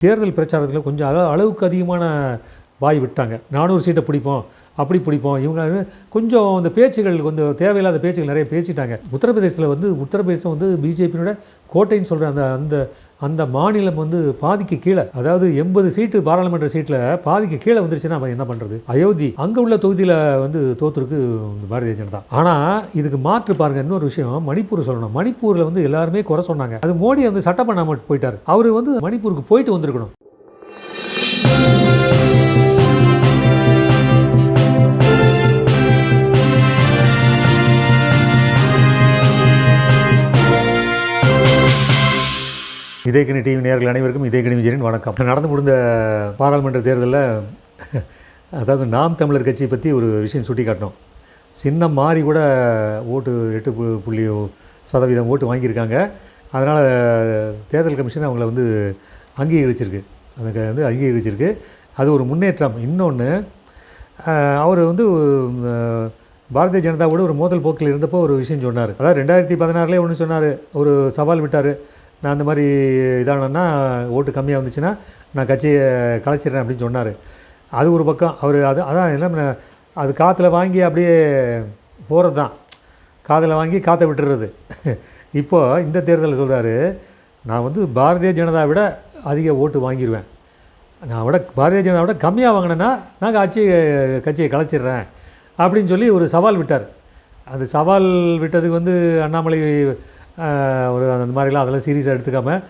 தேர்தல் பிரச்சாரத்தில் கொஞ்சம் அளவுக்கு அதிகமான வாய் விட்டாங்க. நானூறு சீட்டை பிடிப்போம் அப்படி பிடிப்போம். இவங்க கொஞ்சம் அந்த பேச்சுகள் கொஞ்சம் தேவையில்லாத பேச்சுகள் நிறைய பேசிட்டாங்க. உத்தரப்பிரதேசத்தில் வந்து உத்தரப்பிரதேசம் வந்து பிஜேபியோட கோட்டைன்னு சொல்கிற அந்த அந்த அந்த மாநிலம் வந்து பாதிக்கு கீழே அதாவது எண்பது சீட்டு பாராளுமன்ற சீட்டில் பாதிக்கு கீழே வந்துருச்சுன்னா அவன் என்ன பண்ணுறது அயோத்தி அங்கே உள்ள தொகுதியில் வந்து தோத்துருக்கு பாரதிய ஜனதா. ஆனால் இதுக்கு மாற்று பாருங்க இன்னொரு விஷயம் மணிப்பூர் சொல்லணும். மணிப்பூரில் வந்து எல்லாருமே குறை சொன்னாங்க. அது மோடி வந்து சட்டம் பண்ணாமல் போயிட்டார். அவர் வந்து மணிப்பூருக்கு போயிட்டு வந்திருக்கணும். இதயக்கணி டிவி நேர்கள் அனைவருக்கும் இதயக்கணி விஜயனின் வணக்கம். நடந்து முடிந்த பாராளுமன்ற தேர்தலில் அதாவது நாம் தமிழர் கட்சியை பற்றி ஒரு விஷயம் சுட்டி காட்டினோம் சின்னம் மாறி கூட ஓட்டு எட்டு பு- புள்ளி சதவீதம் ஓட்டு வாங்கியிருக்காங்க. அதனால் தேர்தல் கமிஷன் அவங்கள வந்து அங்கீகரிச்சிருக்கு. அதுக்கு வந்து அங்கீகரிச்சிருக்கு. அது ஒரு முன்னேற்றம். இன்னொன்று அவர் வந்து பாரதிய ஜனதாவோட ஒரு மோதல் போக்கில் இருந்தப்போ ஒரு விஷயம் சொன்னார். அதாவது ரெண்டாயிரத்தி பதினாறுலேயே ஒன்று சொன்னார். ஒரு சவால் விட்டார். நான் அந்த மாதிரி இதானேன்னா ஓட்டு கம்மியாக வந்துச்சுன்னா நான் கட்சியை கலைச்சிடுறேன் அப்படின்னு சொன்னார். அது ஒரு பக்கம். அவர் அது அதான் என்ன பண்ண- அது காற்றுல வாங்கி அப்படியே போகிறது தான் காதில் வாங்கி காற்றை விட்டுறது. இப்போது இந்த தேர்தலில் சொல்கிறாரு நான் வந்து பாரதிய ஜனதா விட அதிக ஓட்டு வாங்கிடுவேன் நான் விட பாரதிய ஜனதா விட கம்மியாக வாங்கினேன்னா நான் ஆட்சி கட்சியை கலைச்சிடுறேன் அப்படின்னு சொல்லி ஒரு சவால் விட்டார். அந்த சவால் விட்டதுக்கு வந்து அண்ணாமலை ஒரு அந்த மாதிரிலாம் அதெல்லாம் சீரியஸாக எடுத்துக்காமல்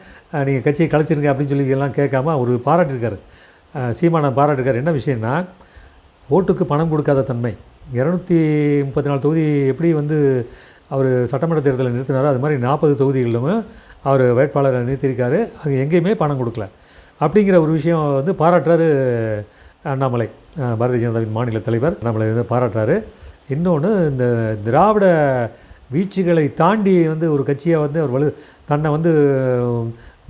நீங்கள் கட்சியை கலைச்சிருங்க அப்படின்னு சொல்லி எல்லாம் கேட்காம அவர் பாராட்டியிருக்காரு. சீமானம் சீமானை பாராட்டிருக்காரு. என்ன விஷயம்னா ஓட்டுக்கு பணம் கொடுக்காத தன்மை. இரநூத்தி முப்பத்தி நாலு தொகுதி எப்படி வந்து அவர் சட்டமன்ற தேர்தலில் நிறுத்தினாரோ அது மாதிரி நாற்பது தொகுதிகளிலும் அவர் வேட்பாளரை நிறுத்தியிருக்காரு. அங்கே எங்கேயுமே பணம் கொடுக்கல. அப்படிங்கிற ஒரு விஷயம் வந்து பாராட்டுறாரு அண்ணாமலை. பாரதிய ஜனதாவின் மாநில தலைவர் அண்ணாமலை வந்து பாராட்டுறாரு. இன்னொன்று இந்த திராவிட வீழ்ச்சிகளை தாண்டி வந்து ஒரு கட்சியை வந்து அவர் வலு தன்னை வந்து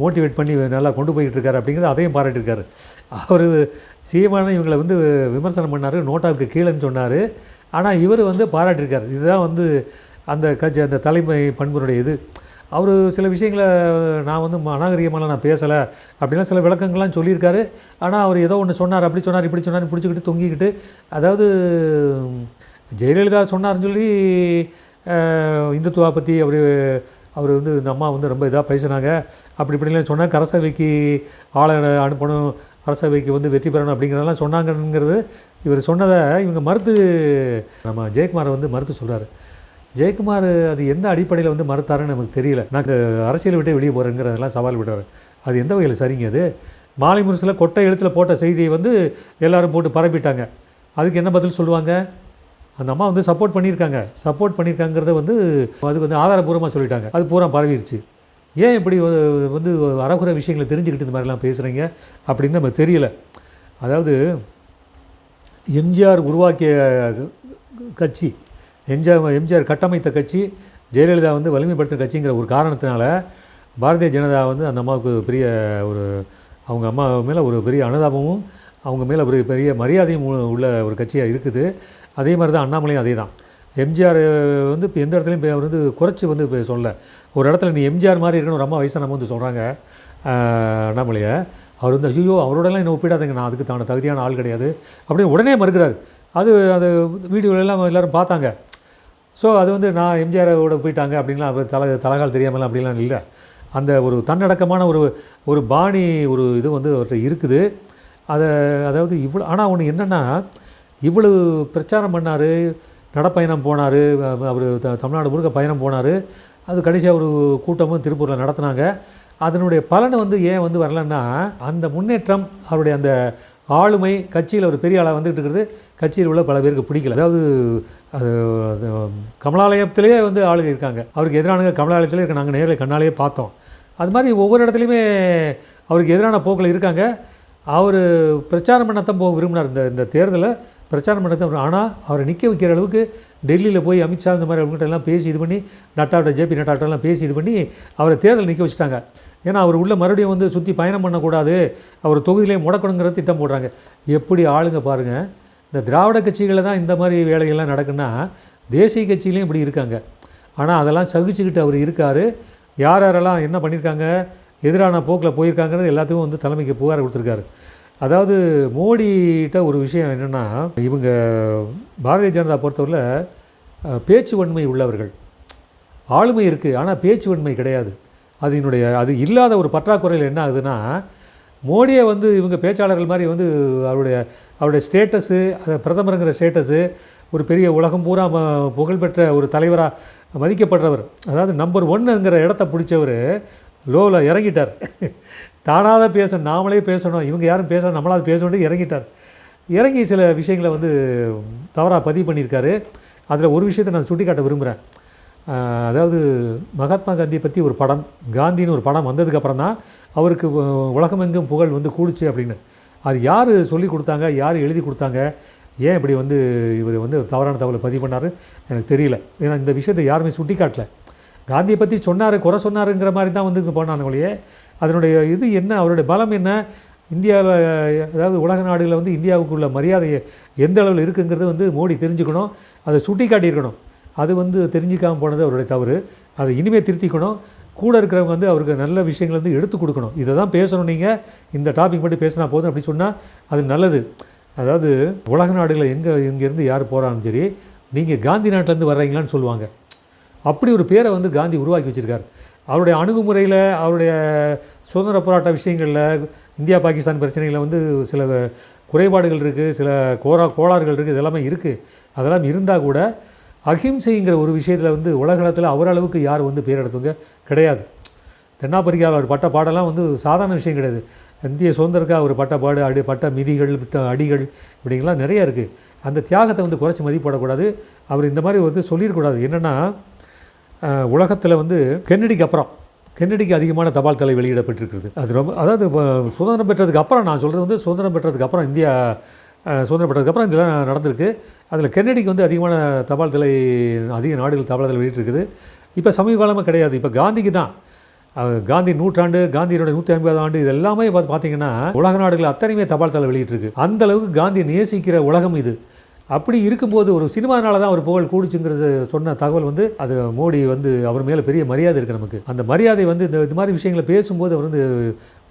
மோட்டிவேட் பண்ணி நல்லா கொண்டு போய்கிட்டு இருக்காரு அப்படிங்கிறது அதையும் பாராட்டியிருக்காரு. அவர் சீமான இவங்களை வந்து விமர்சனம் பண்ணார் நோட்டாவுக்கு கீழேன்னு சொன்னார். ஆனால் இவர் வந்து பாராட்டியிருக்கார். இதுதான் வந்து அந்த கட்சி அந்த தலைமை பண்புனுடைய இது. அவர் சில விஷயங்களை நான் வந்து அநாகரிகமாலாம் நான் பேசலை அப்படிலாம் சில விளக்கங்கள்லாம் சொல்லியிருக்காரு. ஆனால் அவர் ஏதோ ஒன்று சொன்னார் அப்படி சொன்னார் இப்படி சொன்னார் பிடிச்சிக்கிட்டு தொங்கிக்கிட்டு அதாவது ஜெயலலிதா சொன்னார்னு சொல்லி இந்துத்துவா பற்றி அவர் அவர் வந்து இந்த அம்மா வந்து ரொம்ப இதாக பேசினாங்க. அப்படி இப்படிலாம் சொன்னால் கரசவைக்கு ஆளை அனுப்பணும் அரசவைக்கு வந்து வெற்றி பெறணும் அப்படிங்கிறதெல்லாம் சொன்னாங்கங்கிறது இவர் சொன்னதை இவங்க மறுத்து நம்ம ஜெயக்குமாரை வந்து மறுத்து சொல்கிறாரு ஜெயக்குமார் அது எந்த அடிப்படையில் வந்து மறுத்தாருன்னு நமக்கு தெரியல. நான் அரசியல் விட்டே வெளியே போகிறேங்கிறதெல்லாம் சவால் விடுறாரு. அது எந்த வகையில் சரிங்க அது? மாலை முரசில் கொட்டை எழுத்தில் போட்ட செய்தியை வந்து எல்லோரும் போட்டு பரப்பிட்டாங்க. அதுக்கு என்ன பதில் சொல்லுவாங்க? அந்த அம்மா வந்து சப்போர்ட் பண்ணியிருக்காங்க. சப்போர்ட் பண்ணியிருக்காங்கிறத வந்து அதுக்கு வந்து ஆதாரபூர்வமாக சொல்லிட்டாங்க. அது பூரா பரவிருச்சு. ஏன் இப்படி வந்து அறகுற விஷயங்களை தெரிஞ்சுக்கிட்டு இந்த மாதிரிலாம் பேசுகிறீங்க அப்படின்னு நமக்கு தெரியலை. அதாவது எம்ஜிஆர் உருவாக்கிய கட்சி எம்ஜிஆர் எம்ஜிஆர் கட்டமைத்த கட்சி ஜெயலலிதா வந்து வலிமைப்படுத்தின கட்சிங்கிற ஒரு காரணத்தினால பாரதிய ஜனதா வந்து அந்த அம்மாவுக்கு பெரிய ஒரு அவங்க அம்மா மேலே ஒரு பெரிய அனுதாபமும் அவங்க மேலே ஒரு பெரிய மரியாதையும் உள்ள ஒரு கட்சியாக இருக்குது. அதே மாதிரி தான் அண்ணாமலையும் அதே தான். எம்ஜிஆர் வந்து இப்போ எந்த இடத்துலையும் அவர் வந்து குறைச்சி வந்து இப்போ சொல்ல. ஒரு இடத்துல நீ எம்ஜிஆர் மாதிரி இருக்கணும் ரொம்ப வயசாக நம்ம வந்து சொல்கிறாங்க அண்ணாமலையை. அவர் வந்து ஐயோ அவரோடலாம் என்ன ஒப்பிடாதீங்க நான் அதுக்கு தான தகுதியான ஆள் கிடையாது அப்படின்னு உடனே மறுக்கிறார். அது அது வீடியோல எல்லாம் பார்த்தாங்க. ஸோ அது வந்து நான் எம்ஜிஆரோட போயிட்டாங்க அப்படின்லாம் அவர் தலை தலகால் தெரியாமலாம் அப்படிலாம் இல்லை. அந்த ஒரு தன்னடக்கமான ஒரு ஒரு பாணி ஒரு இது வந்து அவர்கிட்ட இருக்குது. அதை அதாவது இவ்வளோ ஆனால் ஒன்று என்னென்னா இவ்வளவு பிரச்சாரம் பண்ணார் நடப்பயணம் போனார் அவர் த தமிழ்நாடு முழுக்க பயணம் போனார் அது கடைசியாக ஒரு கூட்டமும் திருப்பூரில் நடத்துனாங்க. அதனுடைய பலன் வந்து ஏன் வந்து வரலன்னா அந்த முன்னேற்றம் அவருடைய அந்த ஆளுமை கட்சியில் ஒரு பெரிய ஆளாக வந்துகிட்டு இருக்கிறது கட்சியில் உள்ள பல பேருக்கு பிடிக்கல. அதாவது அது அது வந்து ஆளுங்க இருக்காங்க. அவருக்கு எதிரானுங்க கமலாலயத்திலே இருக்க நாங்கள் நேரில் கண்ணாலேயே பார்த்தோம். அது மாதிரி ஒவ்வொரு இடத்துலையுமே அவருக்கு எதிரான போக்கில் இருக்காங்க. அவர் பிரச்சாரம் பண்ணத்தான் போக விரும்பினார். இந்த இந்த தேர்தலை பிரச்சாரம் பண்ணத்தான் ஆனால் அவரை நிற்க வைக்கிற அளவுக்கு டெல்லியில் போய் அமித்ஷா இந்த மாதிரி அவங்ககிட்ட எல்லாம் பேசி இது பண்ணி நட்டாட்ட ஜேபி நட்டாட்டெல்லாம் பேசி இது பண்ணி அவரை தேர்தல் நிற்க வச்சுட்டாங்க. ஏன்னா அவர் உள்ள மறுபடியும் வந்து சுற்றி பயணம் பண்ணக்கூடாது. அவர் தொகுதியிலே முடக்கணுங்கிற திட்டம் போடுறாங்க. எப்படி ஆளுங்க பாருங்கள் இந்த திராவிட கட்சிகளில் தான் இந்த மாதிரி வேலைகள்லாம் நடக்குன்னா தேசிய கட்சியிலையும் இப்படி இருக்காங்க. ஆனால் அதெல்லாம் சகிச்சுக்கிட்டு அவர் இருக்கார். யார் யாரெல்லாம் என்ன பண்ணியிருக்காங்க எதிரான போக்கில் போயிருக்காங்கிறது எல்லாத்துக்கும் வந்து தலைமைக்கு புகார் கொடுத்துருக்காரு. அதாவது மோடிகிட்ட ஒரு விஷயம் என்னென்னா இவங்க பாரதிய ஜனதா பொறுத்தவரையில் பேச்சு வன்மை உள்ளவர்கள். ஆளுமை இருக்குது ஆனால் பேச்சு வன்மை கிடையாது. அது என்னுடைய அது இல்லாத ஒரு பற்றாக்குறையில் என்ன ஆகுதுன்னா மோடியை வந்து இவங்க பேச்சாளர்கள் மாதிரி வந்து அவருடைய அவருடைய ஸ்டேட்டஸு அது பிரதமருங்கிற ஸ்டேட்டஸு ஒரு பெரிய உலகம் பூரா புகழ்பெற்ற ஒரு தலைவராக மதிக்கப்படுறவர். அதாவது நம்பர் ஒன்னுங்கிற இடத்த பிடிச்சவர் லோவில் இறங்கிட்டார். தானாக பேசணும் நாமளே பேசணும் இவங்க யாரும் பேசணும் நம்மளாவது பேசணும் இறங்கிட்டார். இறங்கி சில விஷயங்களை வந்து தவறாக பதிவு பண்ணியிருக்காரு. அதில் ஒரு விஷயத்தை நான் சுட்டிக்காட்ட விரும்புகிறேன் அதாவது மகாத்மா காந்தியை பற்றி ஒரு படம் காந்தின்னு ஒரு படம் வந்ததுக்கப்புறம் தான் அவருக்கு உலகமெங்கும் புகழ் வந்து கூடுச்சு அப்படின்னு. அது யார் சொல்லி கொடுத்தாங்க யார் எழுதி கொடுத்தாங்க ஏன் இப்படி வந்து இவர் வந்து தவறான தகவலை பதிவு பண்ணார் எனக்கு தெரியல. ஏன்னா இந்த விஷயத்தை யாருமே சுட்டி காட்டலை காந்தியை பற்றி சொன்னார் குறை சொன்னாருங்கிற மாதிரி தான் வந்து இங்கே ஒழிய அதனுடைய இது என்ன அவருடைய பலம் என்ன இந்தியாவில் அதாவது உலக நாடுகளில் வந்து இந்தியாவுக்குள்ள மரியாதை எந்த அளவில் இருக்குங்கிறது வந்து மோடி தெரிஞ்சுக்கணும் அதை சுட்டி காட்டியிருக்கணும் அது வந்து தெரிஞ்சிக்காமல் போனது அவருடைய தவறு. அதை இனிமேல் திருத்திக்கணும். கூட இருக்கிறவங்க வந்து அவருக்கு நல்ல விஷயங்கள் வந்து எடுத்து கொடுக்கணும். இதை தான் பேசணும் நீங்கள் இந்த டாபிக் மட்டும் பேசினா போதும் அப்படி சொன்னால் அது நல்லது. அதாவது உலக நாடுகளில் எங்கே இங்கேருந்து யார் போகிறான்னு சரி நீங்கள் காந்தி நாட்டிலேருந்து வர்றீங்களான்னு சொல்லுவாங்க. அப்படி ஒரு பேரை வந்து காந்தி உருவாக்கி வச்சிருக்காரு. அவருடைய அணுகுமுறையில் அவருடைய சுதந்திர போராட்ட விஷயங்களில் இந்தியா பாகிஸ்தான் பிரச்சனைகளில் வந்து சில குறைபாடுகள் இருக்குது சில கோரா கோளாறுகள் இருக்குது இதெல்லாமே இருக்குது அதெல்லாம் இருந்தால் கூட அகிம்சைங்கிற ஒரு விஷயத்தில் வந்து உலகளத்தில் அவரளவுக்கு யார் வந்து பேர் எடுத்தவங்க கிடையாது. தென்னாப்பிரிக்காவில் அவர் பட்ட பாடெல்லாம் வந்து சாதாரண விஷயம் கிடையாது. இந்திய சுதந்திரக்காக அவர் பட்ட பாடு அடி பட்ட மிதிகள் அடிகள் இப்படிங்கெல்லாம் நிறைய இருக்குது அந்த தியாகத்தை வந்து குறைச்சி மதிப்பிடக்கூடாது. அவர் இந்த மாதிரி வந்து சொல்லிடக்கூடாது என்னென்னா உலகத்தில் வந்து கென்னடிக்கு அப்புறம் கென்னடிக்கு அதிகமான தபால் தலை வெளியிடப்பட்டிருக்கிறது. அது ரொம்ப அதாவது சுதந்திரம் பெற்றதுக்கு அப்புறம் நான் சொல்கிறது வந்து சுதந்திரம் பெற்றதுக்கு அப்புறம் இந்தியா சுதந்திரம் பெற்றதுக்கு அப்புறம் இதெல்லாம் நடந்திருக்கு. அதில் கென்னடிக்கு வந்து அதிகமான தபால் தலை அதிக நாடுகள் தபால் தலை வெளியிட்டிருக்குது. இப்போ சமீப காலமாக கிடையாது. இப்போ காந்திக்கு தான். காந்தி நூற்றாண்டு காந்தியினுடைய நூற்றி ஐம்பது ஆண்டு இது எல்லாமே பார்த்து பார்த்தீங்கன்னா உலக நாடுகள் அத்தனையுமே தபால் தலை வெளியிட்டிருக்கு. அந்த அளவுக்கு காந்தி நேசிக்கிற உலகம் இது. அப்படி இருக்கும்போது ஒரு சினிமானால தான் அவர் புகழ் கூடுச்சுங்கிறது சொன்ன தகவல் வந்து அது மோடி வந்து அவர் மேலே பெரிய மரியாதை இருக்குது நமக்கு. அந்த மரியாதை வந்து இந்த இது மாதிரி விஷயங்களை பேசும்போது அவர் வந்து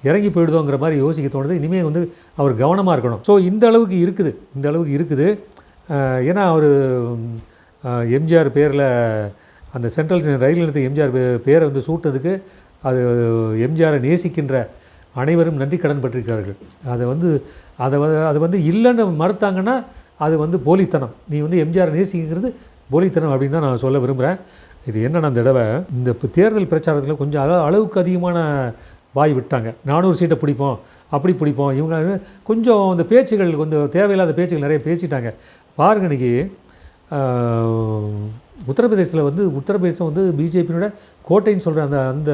இறங்கி போயிடுதோங்கிற மாதிரி யோசிக்க தோணுது. இனிமேல் வந்து அவர் கவனமாக இருக்கணும். ஸோ இந்த அளவுக்கு இருக்குது. இந்த அளவுக்கு இருக்குது. ஏன்னா அவர் எம்ஜிஆர் பேரில் அந்த சென்ட்ரல் ரயில் நிலையத்தை எம்ஜிஆர் பே- பேரை வந்து சூட்டதுக்கு அது எம்ஜிஆரை நேசிக்கின்ற அனைவரும் நன்றி கடன் பட்டிருக்கிறார்கள். அதை வந்து அதை அது வந்து இல்லைன்னு மறுத்தாங்கன்னா அது வந்து போலித்தனம். நீ வந்து எம்ஜிஆர் நேசிக்கிறது போலித்தனம் அப்படின்னு தான் நான் சொல்ல விரும்புகிறேன் இது என்னென்ன அந்த தடவை இந்த இப்போ தேர்தல் பிரச்சாரத்தில் கொஞ்சம் அள அளவுக்கு அதிகமான வாய் விட்டாங்க. நானூறு சீட்டை பிடிப்போம் அப்படி பிடிப்போம். இவங்க கொஞ்சம் அந்த பேச்சுகள் கொஞ்சம் தேவையில்லாத பேச்சுகள் நிறைய பேசிட்டாங்க. பாருங்க இன்றைக்கி உத்தரப்பிரதேசத்தில் வந்து உத்தரப்பிரதேசம் வந்து பிஜேபியோட கோட்டைன்னு சொல்கிற அந்த அந்த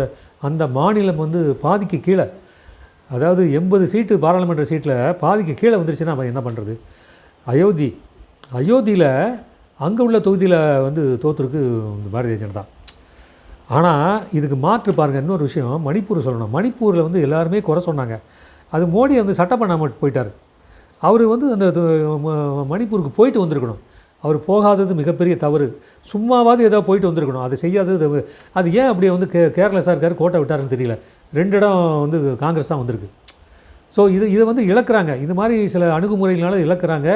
அந்த மாநிலம் வந்து பாதிக்கு கீழே. அதாவது எண்பது சீட்டு பாராளுமன்ற சீட்டில் பாதிக்கு கீழே வந்துருச்சுன்னா அவன் என்ன பண்ணுறது அயோத்தி. அயோத்தியில் அங்கே உள்ள தொகுதியில் வந்து தோற்றுருக்கு இந்த பாரதிய ஜனதா. ஆனால் இதுக்கு மாற்று பாருங்கள் இன்னொரு விஷயம் மணிப்பூர் சொல்லணும். மணிப்பூரில் வந்து எல்லாருமே குறை சொன்னாங்க. அது மோடி வந்து சட்டம் பண்ணாமல் போயிட்டார். அவர் வந்து அந்த மணிப்பூருக்கு போயிட்டு வந்திருக்கணும். அவர் போகாதது மிகப்பெரிய தவறு. சும்மாவாவது ஏதோ போயிட்டு வந்திருக்கணும். அதை செய்யாதது அது- அது ஏன் அப்படியே வந்து கே கேர்லெஸ்ஸாக இருக்கார் கோட்டை விட்டாருன்னு தெரியல. ரெண்டு இடம் வந்து காங்கிரஸ் தான் வந்திருக்கு. ஸோ இது இதை வந்து இழக்கிறாங்க. இது மாதிரி சில அணுகுமுறைகளால் இழக்கிறாங்க.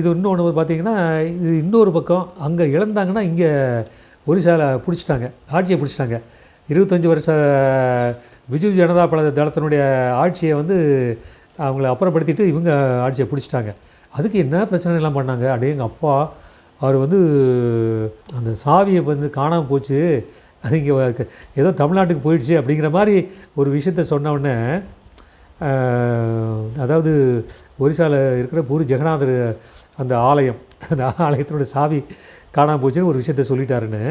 இது இன்னொன்று பார்த்திங்கன்னா இது இன்னொரு பக்கம் அங்கே இழந்தாங்கன்னா இங்கே ஒரிசாவில் பிடிச்சிட்டாங்க. ஆட்சியை பிடிச்சிட்டாங்க. இருபத்தஞ்சி வருஷ பிஜு ஜனதா பல தளத்தினுடைய ஆட்சியை வந்து அவங்கள அப்புறப்படுத்திட்டு இவங்க ஆட்சியை பிடிச்சிட்டாங்க. அதுக்கு என்ன பிரச்சனை எல்லாம் பண்ணாங்க? அப்படியே எங்கள் அப்பா அவர் வந்து அந்த சாவியை வந்து காணாமல் போச்சு. அது இங்கே ஏதோ தமிழ்நாட்டுக்கு போயிடுச்சு அப்படிங்கிற மாதிரி ஒரு விஷயத்த சொன்ன உடனே அதாவது ஒரிசாவில் இருக்கிற பூரி ஜெகநாதர் அந்த ஆலயம் அந்த ஆலயத்தினுடைய சாவி காணாமல் போச்சுன்னு ஒரு விஷயத்த சொல்லிட்டாருன்னு.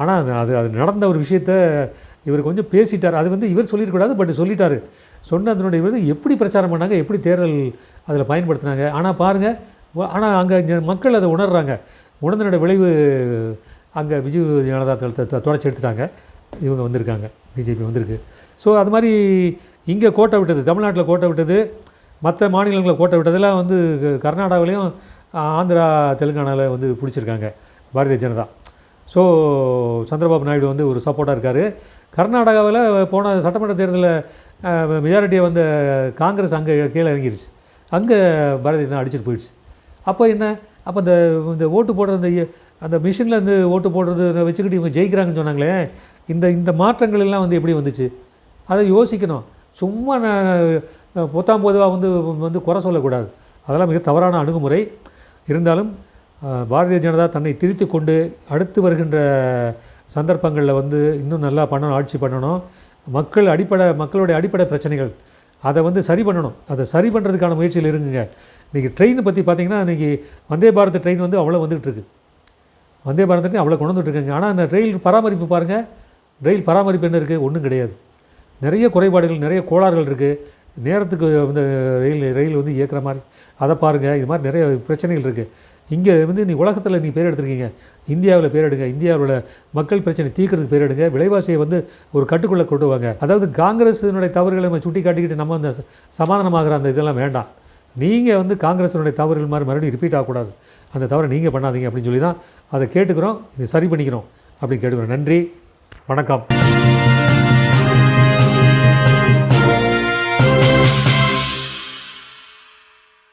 ஆனால் அது அது அது நடந்த ஒரு விஷயத்த இவர் கொஞ்சம் பேசிட்டார். அது வந்து இவர் சொல்லியிருக்கூடாது பட் சொல்லிட்டார். சொன்ன அதனுடைய இவர் எப்படி பிரச்சாரம் பண்ணாங்க எப்படி தேர்தல் அதில் பயன்படுத்தினாங்க. ஆனால் பாருங்கள் ஆனால் அங்கே மக்கள் அதை உணர்கிறாங்க உணர்ந்தனோட விளைவு அங்கே விஜய் ஜனதா தளத்தை தொடச்சி எடுத்துட்டாங்க. இவங்க வந்திருக்காங்க பிஜேபி வந்திருக்கு. ஸோ அது மாதிரி இங்கே கோட்டை விட்டது தமிழ்நாட்டில் கோட்டை விட்டது மற்ற மாநிலங்களில் கோட்டை விட்டதெல்லாம் வந்து கர்நாடகாவிலையும் ஆந்திரா தெலுங்கானாவில் வந்து பிடிச்சிருக்காங்க பாரதிய ஜனதா. ஸோ சந்திரபாபு நாயுடு வந்து ஒரு சப்போர்ட்டாக இருக்கார். கர்நாடகாவில் போன சட்டமன்ற தேர்தலில் மெஜாரிட்டியை வந்த காங்கிரஸ் அங்கே கீழே இறங்கிருச்சு. அங்கே பாரதிய ஜனதா அடிச்சிட்டு போயிடுச்சு. அப்போ என்ன? அப்போ இந்த இந்த ஓட்டு போடுற அந்த அந்த மிஷினில் இருந்து ஓட்டு போடுறது வச்சுக்கிட்டு இவங்க ஜெயிக்கிறாங்கன்னு சொன்னாங்களே இந்த இந்த மாற்றங்கள் எல்லாம் வந்து எப்படி வந்துச்சு? அதை யோசிக்கணும். சும்மா நான் பொத்தாம் பொதுவாக வந்து வந்து குறை சொல்லக்கூடாது. அதெல்லாம் மிக தவறான அணுகுமுறை. இருந்தாலும் பாரதிய ஜனதா தன்னை திருத்தி கொண்டு அடுத்து வருகின்ற சந்தர்ப்பங்களில் வந்து இன்னும் நல்லா பண்ணணும் ஆட்சி பண்ணணும். மக்கள் அடிப்படை மக்களுடைய அடிப்படை பிரச்சனைகள். அதை வந்து சரி பண்ணணும். அதை சரி பண்ணுறதுக்கான முயற்சியில் இருங்குங்க. இன்றைக்கி ட்ரெயினை பற்றி பார்த்தீங்கன்னா இன்றைக்கி வந்தே பாரத் ட்ரெயின் வந்து அவ்வளோ வந்துகிட்ருக்கு வந்தே பாரத் ட்ரெயின் அவ்வளோ கொண்டு வந்துட்டு ஆனால் அந்த ரயில் பராமரிப்பு பாருங்கள் ரயில் பராமரிப்பு என்ன இருக்குது ஒன்றும் கிடையாது. நிறைய குறைபாடுகள் நிறைய கோளாறுகள் இருக்குது நேரத்துக்கு வந்து ரயில் ரயில் வந்து இயக்கிற மாதிரி. அதை பாருங்கள் இது மாதிரி நிறைய பிரச்சனைகள் இருக்குது இங்கே வந்து நீ உலகத்தில் நீ பேர் எடுத்துருக்கீங்க. இந்தியாவில் பேர் எடுங்க. இந்தியாவில் மக்கள் பிரச்சனை தீர்க்கறதுக்கு பேர் எடுங்க. விலைவாசியை வந்து ஒரு கட்டுக்குள்ளே கொண்டு வாங்க. அதாவது காங்கிரஸினுடைய தவறுகளை நம்ம சுட்டி காட்டிக்கிட்டு நம்ம அந்த சமாதானமாகிற அந்த இதெல்லாம் வேண்டாம். நீங்கள் வந்து காங்கிரஸினுடைய தவறுகள் மாதிரி மறுபடியும் ரிப்பீட் ஆகக்கூடாது. அந்த தவறை நீங்கள் பண்ணாதீங்க அப்படின்னு சொல்லி தான் அதை கேட்டுக்கிறோம். இது சரி பண்ணிக்கிறோம் அப்படின்னு கேட்டுக்கிறோம். நன்றி. வணக்கம்.